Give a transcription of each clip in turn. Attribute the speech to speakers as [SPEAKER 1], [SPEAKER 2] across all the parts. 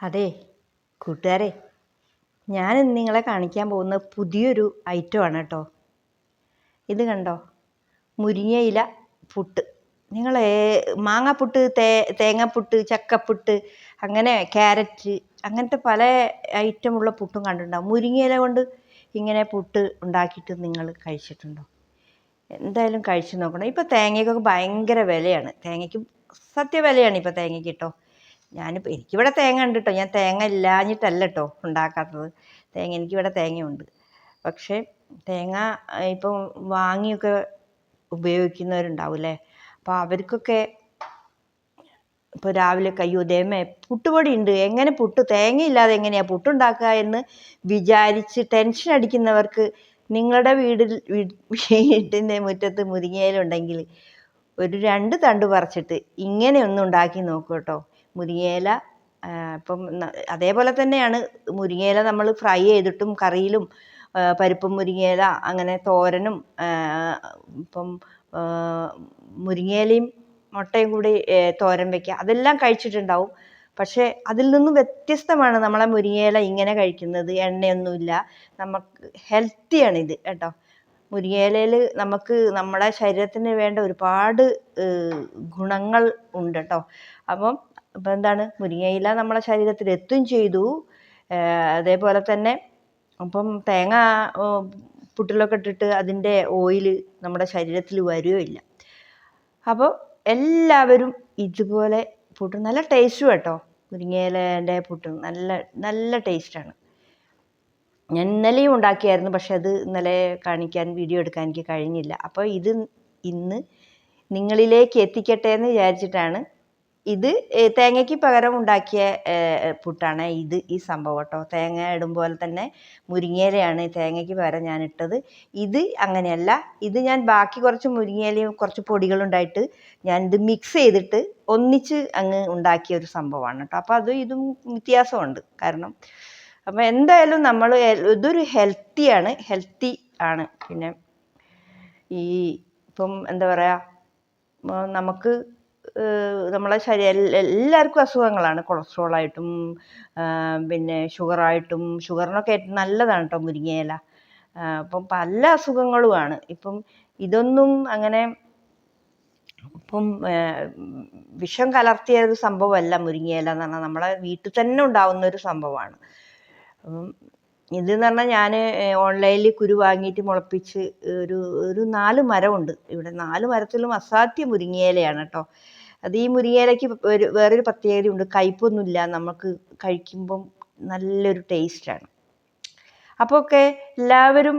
[SPEAKER 1] അതെ കൂട്ടുകാരെ ഞാൻ ഇന്ന് നിങ്ങളെ കാണിക്കാൻ പോകുന്ന പുതിയൊരു ഐറ്റമാണ് കേട്ടോ. ഇത് കണ്ടോ? മുരിങ്ങയില പുട്ട്. നിങ്ങൾ മാങ്ങാപ്പുട്ട് തേ തേങ്ങാപ്പുട്ട് ചക്കപ്പുട്ട് അങ്ങനെ ക്യാരറ്റ് അങ്ങനത്തെ പല ഐറ്റമുള്ള പുട്ടും കണ്ടിട്ടുണ്ടാവും. മുരിങ്ങയില കൊണ്ട് ഇങ്ങനെ പുട്ട് ഉണ്ടാക്കിയിട്ട് നിങ്ങൾ കഴിച്ചിട്ടുണ്ടോ? എന്തായാലും കഴിച്ചു നോക്കണം. ഇപ്പോൾ തേങ്ങയ്ക്കൊക്കെ ഭയങ്കര വിലയാണ്. തേങ്ങയ്ക്ക് സത്യ വിലയാണ് ഇപ്പോൾ തേങ്ങയ്ക്ക് കേട്ടോ ഞാനിപ്പോൾ എനിക്കിവിടെ തേങ്ങ ഉണ്ട് കേട്ടോ ഞാൻ തേങ്ങ ഇല്ലാഞ്ഞിട്ടല്ല കേട്ടോ ഉണ്ടാക്കാത്തത്. തേങ്ങ എനിക്കിവിടെ തേങ്ങയുണ്ട്. പക്ഷേ തേങ്ങ ഇപ്പം വാങ്ങിയൊക്കെ ഉപയോഗിക്കുന്നവരുണ്ടാവില്ലേ? അപ്പോൾ അവർക്കൊക്കെ ഇപ്പോൾ രാവിലെ കയ്യോ ദേമേ പുട്ടുപൊടി ഉണ്ട്. എങ്ങനെ പുട്ട്? തേങ്ങയില്ലാതെ എങ്ങനെയാണ് പുട്ടുണ്ടാക്കുക എന്ന് വിചാരിച്ച് ടെൻഷൻ അടിക്കുന്നവർക്ക് നിങ്ങളുടെ വീടിൽ വീട്ടിന്റെ മുറ്റത്ത് മുരിങ്ങയിലുണ്ടെങ്കിൽ ഒരു രണ്ട് തണ്ട് പറിച്ചിട്ട് ഇങ്ങനെ ഒന്ന് ഉണ്ടാക്കി നോക്കൂ കേട്ടോ മുരിങ്ങയില ഇപ്പം അതേപോലെ തന്നെയാണ്. മുരിങ്ങയില നമ്മൾ ഫ്രൈ ചെയ്തിട്ടും കറിയിലും പരിപ്പും മുരിങ്ങയില അങ്ങനെ തോരനും ഇപ്പം മുരിങ്ങയിലയും മുട്ടയും കൂടി തോരൻ വയ്ക്കുക അതെല്ലാം കഴിച്ചിട്ടുണ്ടാവും. പക്ഷേ അതിൽ നിന്നും വ്യത്യസ്തമാണ് നമ്മളെ മുരിങ്ങയില ഇങ്ങനെ കഴിക്കുന്നത്. എണ്ണയൊന്നുമില്ല. നമുക്ക് ഹെൽത്തിയാണ് ഇത് കേട്ടോ. മുരിങ്ങയിലയിൽ നമുക്ക് നമ്മുടെ ശരീരത്തിന് വേണ്ട ഒരുപാട് ഗുണങ്ങൾ ഉണ്ട് കേട്ടോ. അപ്പം അപ്പം എന്താണ്? മുരിങ്ങയില നമ്മളെ ശരീരത്തിൽ എത്തും ചെയ്തു. അതേപോലെ തന്നെ അപ്പം തേങ്ങ പുട്ടിലൊക്കെ ഇട്ടിട്ട് അതിന്റെ ഓയിൽ നമ്മുടെ ശരീരത്തിൽ വരുകയില്ല അപ്പോൾ എല്ലാവരും ഇതുപോലെ പുട്ട് നല്ല ടേസ്റ്റും കേട്ടോ. മുരിങ്ങയിലേന്റെ പുട്ട് നല്ല നല്ല ടേസ്റ്റാണ് ഞാൻ ഇന്നലെയും ഉണ്ടാക്കിയായിരുന്നു പക്ഷെ അത് ഇന്നലെ കാണിക്കാൻ വീഡിയോ എടുക്കാൻ എനിക്ക് കഴിഞ്ഞില്ല. അപ്പോൾ ഇത് ഇന്ന് നിങ്ങളിലേക്ക് എത്തിക്കട്ടെ എന്ന് വിചാരിച്ചിട്ടാണ് ഇത് തേങ്ങയ്ക്ക് പകരം ഉണ്ടാക്കിയ പുട്ടാണ് ഇത് ഈ സംഭവം കേട്ടോ. തേങ്ങ ഇടും പോലെ തന്നെ മുരിങ്ങയിലയാണ് തേങ്ങയ്ക്ക് പകരം ഞാൻ ഇട്ടത്. ഇത് അങ്ങനെയല്ല ഇത് ഞാൻ ബാക്കി കുറച്ച് മുരിങ്ങയിലയും കുറച്ച് പൊടികളുണ്ടായിട്ട് ഞാൻ ഇത് മിക്സ് ചെയ്തിട്ട് ഒന്നിച്ച് അങ്ങ് ഉണ്ടാക്കിയ ഒരു സംഭവമാണ് കേട്ടോ. അപ്പോൾ അത് ഇതും വ്യത്യാസമുണ്ട് കാരണം അപ്പോൾ എന്തായാലും നമ്മൾ ഇതൊരു ഹെൽത്തിയാണ് ഹെൽത്തി ആണ്. പിന്നെ ഈ ഇപ്പം എന്താ പറയുക നമുക്ക് നമ്മളെ ശരീരം എല്ലാവർക്കും അസുഖങ്ങളാണ്. കൊളസ്ട്രോൾ ആയിട്ടും പിന്നെ ഷുഗറായിട്ടും ഷുഗറിനൊക്കെ ഏറ്റവും നല്ലതാണ് കേട്ടോ മുരിങ്ങയില. അപ്പം പല അസുഖങ്ങളുമാണ്. ഇപ്പം ഇതൊന്നും അങ്ങനെ ഇപ്പം വിഷം കലർത്തിയ ഒരു സംഭവമല്ല മുരിങ്ങയില എന്ന് പറഞ്ഞാൽ നമ്മളെ വീട്ടിൽ തന്നെ ഉണ്ടാവുന്ന ഒരു സംഭവമാണ്. ഇതെന്ന് പറഞ്ഞാൽ ഞാൻ ഓൺലൈനിൽ കുരു വാങ്ങിയിട്ട് മുളപ്പിച്ച് ഒരു ഒരു നാല് മരമുണ്ട്. ഇവിടെ നാല് മരത്തിലും അസാധ്യ മുരിങ്ങയിലയാണ് കേട്ടോ അത് ഈ മുരിങ്ങയിലയ്ക്ക് ഒരു വേറൊരു പ്രത്യേകതയുണ്ട്. കയ്പൊന്നുമില്ല. നമുക്ക് കഴിക്കുമ്പം നല്ലൊരു ടേസ്റ്റാണ്. അപ്പോൾ ഒക്കെ എല്ലാവരും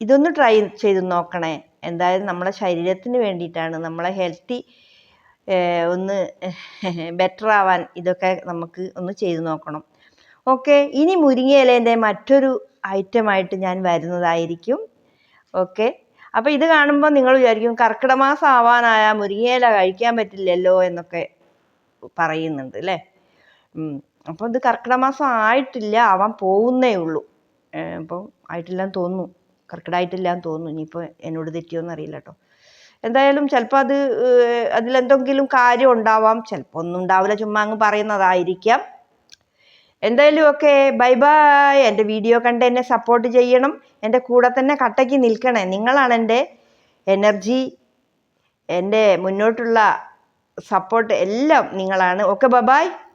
[SPEAKER 1] ഇതൊന്ന് ട്രൈ ചെയ്ത് നോക്കണേ. എന്തായാലും നമ്മളെ ശരീരത്തിന് വേണ്ടിയിട്ടാണ്. നമ്മളെ ഹെൽത്തി ഒന്ന് ബെറ്റർ ആവാൻ ഇതൊക്കെ നമുക്ക് ഒന്ന് ചെയ്ത് നോക്കണം. ഓക്കെ ഇനി മുരിങ്ങയിലേന്റെ മറ്റൊരു ഐറ്റമായിട്ട് ഞാൻ വരുന്നതായിരിക്കും. ഓക്കെ അപ്പോൾ ഇത് കാണുമ്പോൾ നിങ്ങൾ വിചാരിക്കും കർക്കിടക മാസം ആവാനായ മുരിങ്ങയില കഴിക്കാൻ പറ്റില്ലല്ലോ എന്നൊക്കെ പറയുന്നുണ്ട് അല്ലേ? അപ്പോൾ ഇത് കർക്കിടക മാസം ആയിട്ടില്ല ആവാൻ പോകുന്നേ ഉള്ളൂ. അപ്പം ആയിട്ടില്ലാന്ന് തോന്നുന്നു കർക്കിടമായിട്ടില്ലാന്ന് തോന്നുന്നു ഇനിയിപ്പോൾ എന്നോട് തെറ്റിയോന്ന് അറിയില്ല കേട്ടോ. എന്തായാലും ചിലപ്പോൾ അത് അതിലെന്തെങ്കിലും കാര്യം ഉണ്ടാവാം ചിലപ്പോൾ ഒന്നും ഉണ്ടാവില്ല ചുമ്മാ അങ്ങ് പറയുന്നതായിരിക്കാം. എന്തായാലും ഒക്കെ ബൈ ബൈ. എന്റെ വീഡിയോ കണ്ട് എന്നെ സപ്പോർട്ട് ചെയ്യണം. എന്റെ കൂടെ തന്നെ കട്ടയ്ക്ക് നിൽക്കണേ. നിങ്ങളാണ് എന്റെ എനർജി എന്റെ മുന്നോട്ടുള്ള സപ്പോർട്ട് എല്ലാം നിങ്ങളാണ്. Okay bye